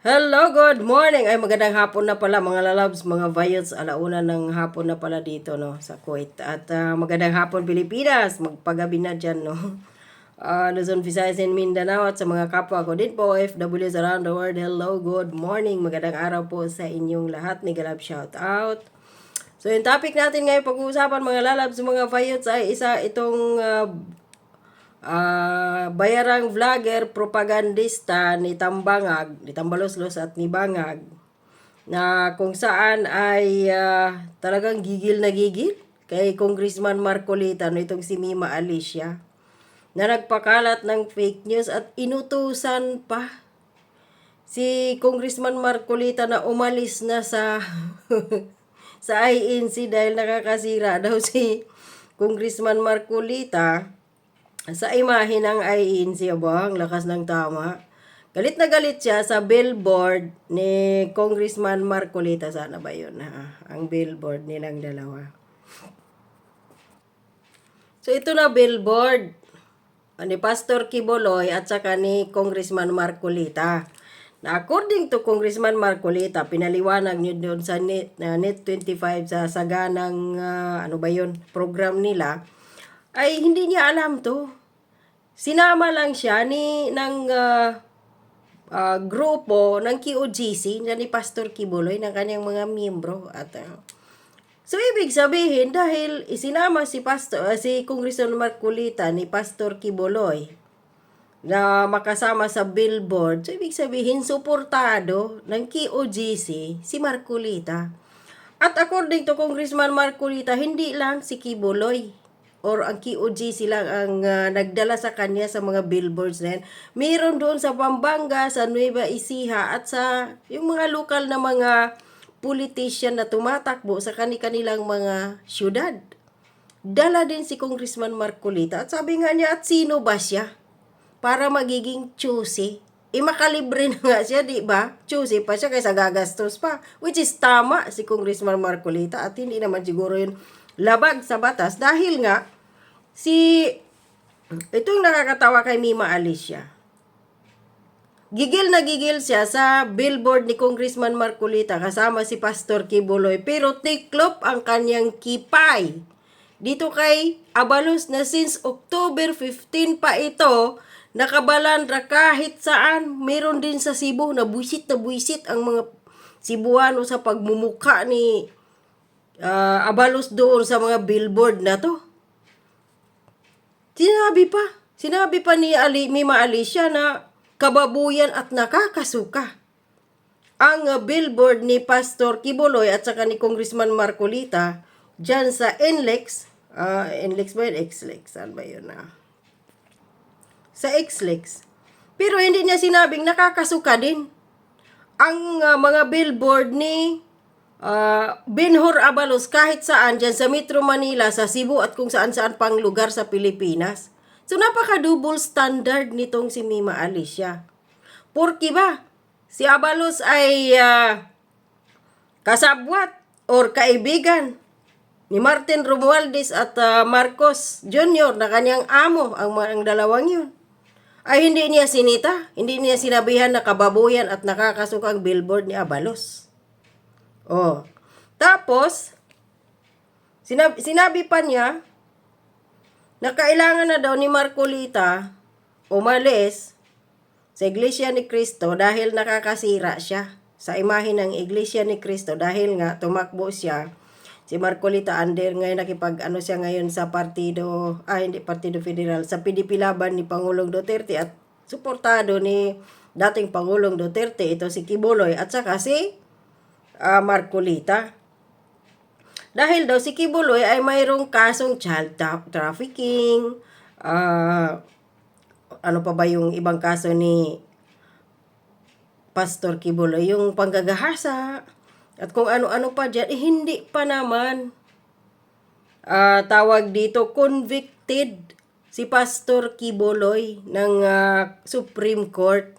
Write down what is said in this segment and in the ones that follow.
Hello, good morning. Ay magandang hapon na pala mga lalabs, mga vayots. Alauna ng hapon na pala dito no sa Kuwait. At ah, magandang hapon Pilipinas. Magpagabi na diyan no. Ah, Luzon, Visayas, and Mindanao at sa mga kapwa ko din po OFWs around the world. Hello, good morning. Magandang araw po sa inyong lahat. Ni Galab shout out. So yung topic natin ngayon pag-uusapan mga lalabs, mga vayots ay isa itong ah, Ah, bayarang vlogger, propagandista ni Tambangag, ni Tambaloslos at ni Bangag na kung saan ay ah, talagang gigil na gigil kay Congressman Marcolita no itong si Mima Alicia na nagpakalat ng fake news at inutusan pa si Congressman Marcolita na umalis na sa sa INC dahil nakakasira daw si Congressman Marcolita sa imahe ng INC ba, ang lakas ng tama. Galit na galit siya sa billboard ni Congressman Marcolita. Sana ba yun? Ha? Ang billboard nilang dalawa. So ito na billboard ni Pastor Kiboloy at saka ni Congressman Marcolita. Na according to Congressman Marcolita, pinaliwanag niyo doon sa Net, na Net 25 sa saganang ah, ano ba yun, program nila, ay hindi niya alam to. Sinama lang siya ni ng ah, ah, grupo ng QGC na ni Pastor Kibuloy ng kanyang mga miyembro at ah, So ibig sabihin dahil isinama si Pastor ah, si Congressman Marcolita ni Pastor Kibuloy na makasama sa billboard, so ibig sabihin suportado ng QGC si Marcolita. At according to Congressman Marcolita, hindi lang si Kibuloy or ang QOGC lang ang ah, nagdala sa kanya sa mga billboards na yan. Meron doon sa Pampanga, sa Nueva Ecija at sa yung mga lokal na mga politician na tumatakbo sa kani-kanilang mga syudad. Dala din si Congressman Marcolita at sabi nga niya at sino ba siya para magiging choosy? E makalibre na nga siya, di ba? Choosy pa siya kaysa gagastos pa. Which is tama si Congressman Marcolita at hindi naman siguro yun labag sa batas dahil nga si ito yung nakakatawa kay Mima Alicia. Gigil na gigil siya sa billboard ni Congressman Marcolita kasama si Pastor Kibuloy pero tiklop ang kanyang kipay. Dito kay Abalos na since October 15 pa ito, nakabalandra kahit saan. Meron din sa Cebu na buisit na buisit ang mga Cebuano sa pagmumuka ni ah, Abalos doon sa mga billboard na to. Sinabi pa, sinabi pa ni Ali, Mima Alicia na kababuyan at nakakasuka. Ang uh, billboard ni Pastor Kibuloy at saka ni Congressman Marcolita dyan sa NLEX, ah NLEX ba yun? XLEX, saan ba yun na? Sa XLEX. Pero hindi niya sinabing nakakasuka din. Ang uh, mga billboard ni Ah, Benhur Abalos kahit saan dyan sa Metro Manila, sa Cebu at kung saan-saan pang lugar sa Pilipinas. So napaka-double standard nitong si Mima Alicia. Porki ba? Si Abalos ay ah, kasabwat or kaibigan ni Martin Romualdez at ah, Marcos Jr. na kanyang amo ang, ang dalawang yun. Ay hindi niya sinita, hindi niya sinabihan na kababuyan at nakakasukang billboard ni Abalos. Oh. Tapos, sinabi, sinabi pa niya na kailangan na daw ni Marcolita umalis sa Iglesia ni Cristo dahil nakakasira siya sa imahe ng Iglesia ni Cristo dahil nga tumakbo siya si Marcolita under ngayon nakipag ano siya ngayon sa partido ah hindi partido federal sa PDP laban ni Pangulong Duterte at suportado ni dating Pangulong Duterte ito si Kibuloy at saka si ah, Marcolita. Dahil daw si Kibuloy ay mayroong kasong child tra- trafficking, ah, ano pa ba yung ibang kaso ni Pastor Kibuloy, yung panggagahasa, at kung ano-ano pa dyan, eh, hindi pa naman. Ah, tawag dito, convicted si Pastor Kibuloy ng ah, Supreme Court.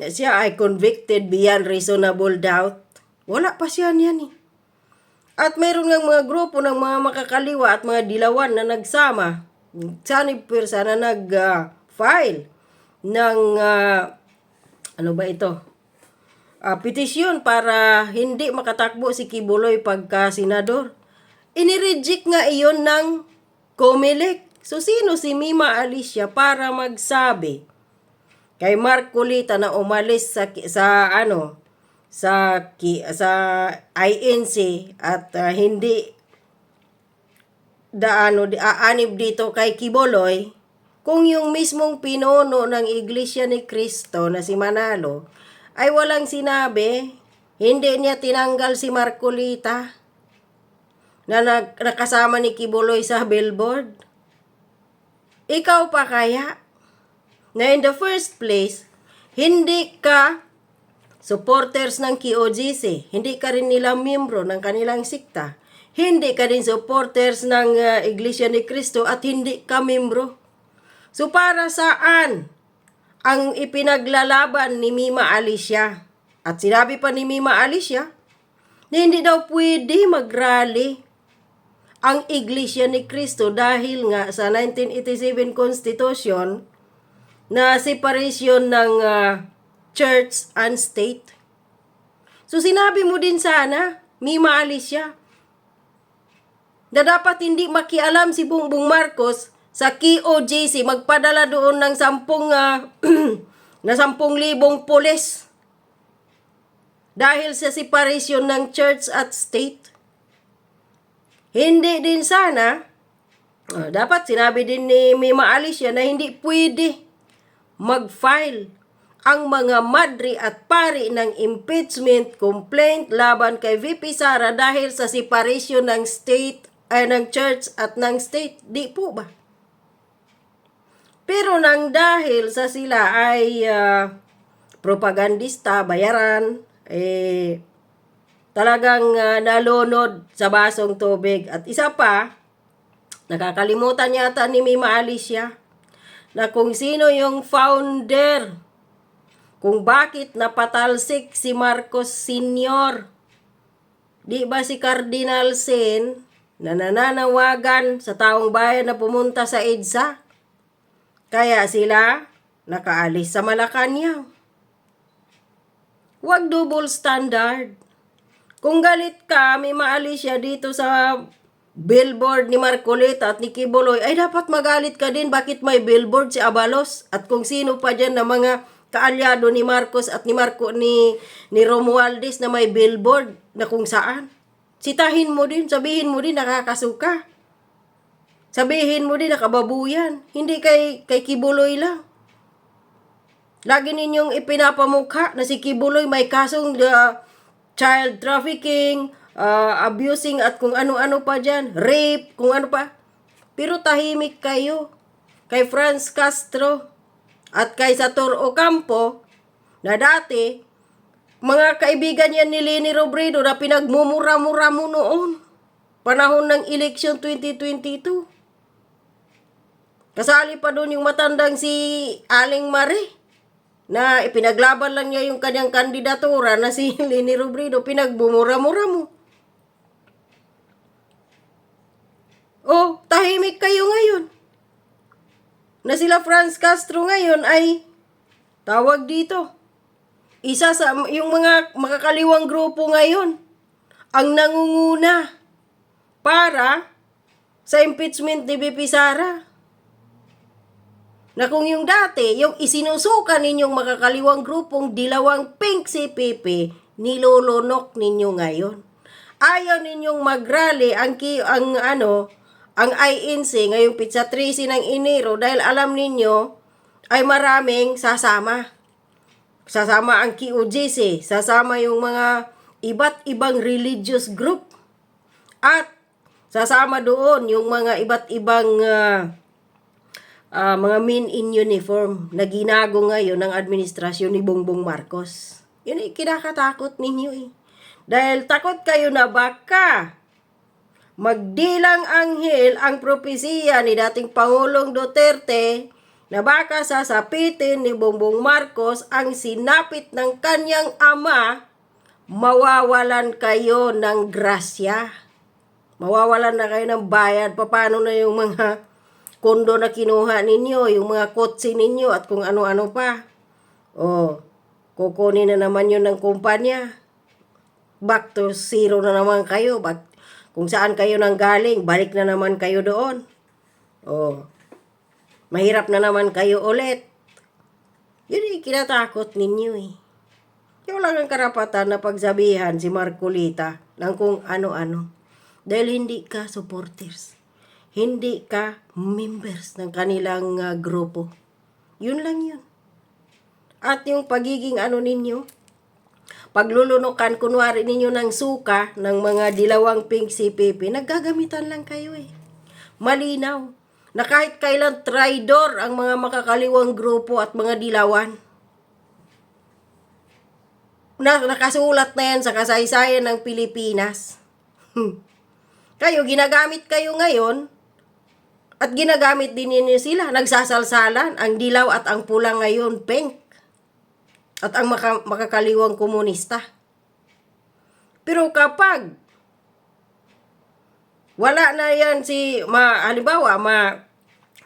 Siya ay convicted beyond reasonable doubt. Wala pa siya niyan eh. At mayroon ng mga grupo ng mga makakaliwa at mga dilawan na nagsama. Sanib persa na nag-file ng, ah, ano ba ito? ah, petisyon para hindi makatakbo si Kibuloy pagka senador. Inireject nga iyon ng Comelec. So sino si Mima Alicia para magsabi kay Mark Culita na umalis sa sa ano sa sa INC at ah, hindi daano di aanib dito kay Kiboloy kung yung mismong pinuno ng Iglesia ni Cristo na si Manalo ay walang sinabi, hindi niya tinanggal si Marcolita na nag, nakasama ni Kiboloy sa billboard. Ikaw pa kaya? Na in the first place, hindi ka supporters ng KOGC. Hindi ka rin nila miyembro ng kanilang sikta. Hindi ka rin supporters ng uh, Iglesia ni Cristo at hindi ka miyembro. So para saan ang ipinaglalaban ni Mima Alicia? At sinabi pa ni Mima Alicia na hindi daw pwede mag-rally ang Iglesia ni Cristo dahil nga sa 1987 Constitution na separation ng ah, church and state. So sinabi mo din sana, Mima Alicia, na dapat hindi makialam si Bongbong Marcos sa KOJC magpadala doon ng sampung ah, na sampung libong pulis dahil sa separation ng church at state. Hindi din sana, ah, dapat sinabi din ni Mima Alicia na hindi pwede mag-file ang mga madri at pari ng impeachment complaint laban kay VP Sara dahil sa separation ng state ay ng church at ng state. Di po ba? Pero nang dahil sa sila ay ah, propagandista, bayaran, eh, talagang ah, nalunod sa basong tubig. At isa pa, nakakalimutan yata ni Mima Alicia na kung sino yung founder, kung bakit napatalsik si Marcos Sr. Di ba si Cardinal Sin na nananawagan sa taong bayan na pumunta sa EDSA? Kaya sila nakaalis sa Malacanang. Huwag double standard. Kung galit ka, may maalis siya dito sa billboard ni Marcoleta at ni Kiboloy, ay dapat magalit ka din bakit may billboard si Abalos at kung sino pa dyan na mga kaalyado ni Marcos at ni Marco ni ni Romualdez na may billboard na kung saan. Sitahin mo din, sabihin mo din nakakasuka. Sabihin mo din nakababuyan. Hindi kay, kay Kibuloy lang. Lagi ninyong ipinapamukha na si Kibuloy may kasong uh, child trafficking, uh, abusing at kung ano-ano pa dyan, rape, kung ano pa. Pero tahimik kayo kay Franz Castro at kay Sator Ocampo na dati mga kaibigan yan ni Leni Robredo na pinagmumura-mura mo noon. Panahon ng election 2022. Kasali pa doon yung matandang si Aling Mare na ipinaglaban lang niya yung kanyang kandidatura na si Leni Robredo, pinagbumura-mura mo. Oh, tahimik kayo ngayon. Na sila Franz Castro ngayon ay tawag dito. Isa sa yung mga makakaliwang grupo ngayon ang nangunguna para sa impeachment ni BP Sara. Na kung yung dati, yung isinusukan ninyong makakaliwang grupong dilawang pink CPP, nilolonok ninyo ngayon. Ayaw ninyong magrally ang, ang ano, ang INC ngayong pizza 13 ng Enero dahil alam ninyo ay maraming sasama. Sasama ang QGC, sasama yung mga iba't ibang religious group. At sasama doon yung mga iba't ibang ah, ah, mga men in uniform na ginago ngayon ng administrasyon ni Bongbong Marcos. Yun ay kinakatakot ninyo eh. Dahil takot kayo na baka magdilang anghel ang propesiya ni dating Pangulong Duterte na baka sasapitin ni Bongbong Marcos ang sinapit ng kanyang ama, mawawalan kayo ng grasya. Mawawalan na kayo ng bayad. Paano na yung mga kondo na kinuha ninyo, yung mga kotse ninyo at kung ano-ano pa. Oh. kukunin na naman yun ng kumpanya. Back to zero na naman kayo. Back, kung saan kayo nang galing, balik na naman kayo doon. Oh. Mahirap na naman kayo ulit. Yun yung kinatakot ninyo eh. Yung lang ang karapatan na pagsabihan si Marcolita ng kung ano-ano. Dahil hindi ka supporters. Hindi ka members ng kanilang ah, grupo. Yun lang yun. At yung pagiging ano ninyo, paglulunukan kunwari ninyo ng suka ng mga dilawang pink CPP, naggagamitan lang kayo eh. Malinaw na kahit kailan traidor ang mga makakaliwang grupo at mga dilawan. Na, nakasulat na yan sa kasaysayan ng Pilipinas. Hmm. Kayo, ginagamit kayo ngayon at ginagamit din ninyo sila. Nagsasalsalan ang dilaw at ang pula ngayon, pink. At ang maka, makakaliwang komunista. Pero kapag wala na yan si, ma, halimbawa, ma,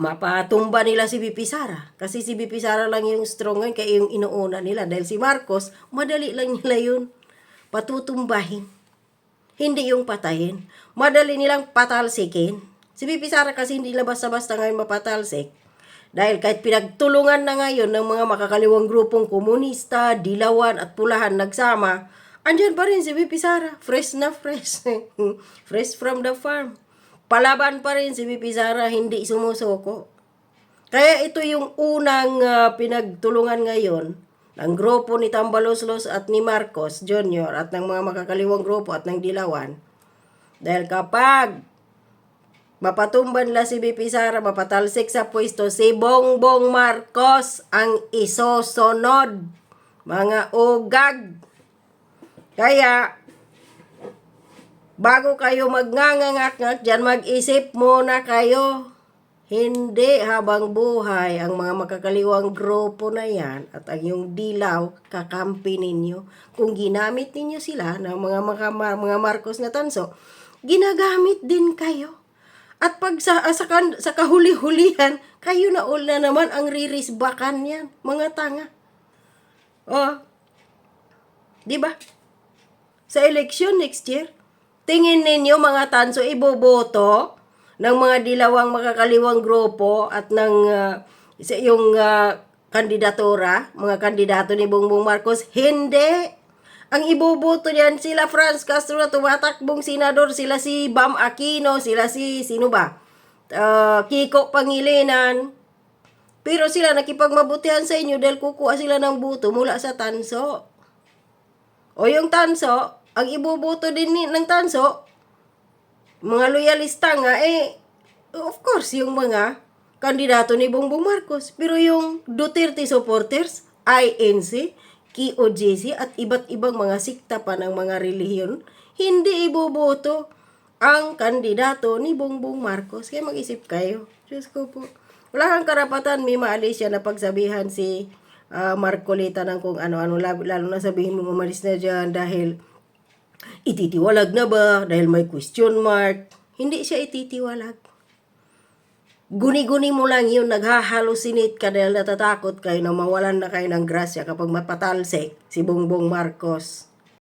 mapatumba nila si BP Sara. Kasi si BP Sara lang yung strong ngayon, kaya yung inuuna nila. Dahil si Marcos, madali lang nila yun patutumbahin. Hindi yung patayin. Madali nilang patalsikin. Si BP Sara kasi hindi na basta-basta ngayon mapatalsik. Dahil kahit pinagtulungan na ngayon ng mga makakaliwang grupong komunista, dilawan at pulahan nagsama, andyan pa rin si BP Sara. Fresh na fresh. fresh from the farm. Palaban pa rin si BP Sara, hindi sumusuko. Kaya ito yung unang ah, pinagtulungan ngayon ng grupo ni Tambaloslos at ni Marcos Jr. at ng mga makakaliwang grupo at ng Dilawan. Dahil kapag mapatumban la si BP Sara, mapatalsik sa pwesto, si Bongbong Marcos ang isosunod. Mga ugag. Kaya, bago kayo magngangangak dyan, mag-isip muna kayo. Hindi habang buhay ang mga makakaliwang grupo na yan at ang yung dilaw kakampi ninyo. Kung ginamit ninyo sila ng mga, mga, mga Marcos na tanso, ginagamit din kayo. At pag sa, sa, kan- sa kahuli-hulihan, kayo na ul na naman ang ririsbakan yan. Mga tanga. Oh. Di ba? Sa election next year, tingin ninyo mga tanso iboboto ng mga dilawang makakaliwang grupo at ng ah, sa yung ah, kandidatura, mga kandidato ni Bongbong Marcos, hindi. Ang iboboto niyan sila Franz Castro na tumatakbong senador, sila si Bam Aquino, sila si sino ba? Ah, Kiko Pangilinan. Pero sila nakipagmabutihan sa inyo dahil kukuha sila ng buto mula sa tanso. O yung tanso, ang iboboto din ni, ng tanso, mga loyalista nga, eh, of course, yung mga kandidato ni Bongbong Marcos. Pero yung Duterte supporters, INC, KOJC, at iba't ibang mga sikta pa ng mga relihiyon, hindi iboboto ang kandidato ni Bongbong Marcos. Kaya mag-isip kayo. Diyos ko po. Wala kang karapatan, Mima Alicia, na pagsabihan si ah, Marcolita ng kung ano-ano. Lalo na sabihin mo umalis na dyan dahil ititiwalag na ba? Dahil may question mark. Hindi siya ititiwalag. Guni-guni mo lang yun, naghahalusinate ka dahil natatakot kayo na mawalan na kayo ng grasya kapag mapatalsik si Bongbong Marcos.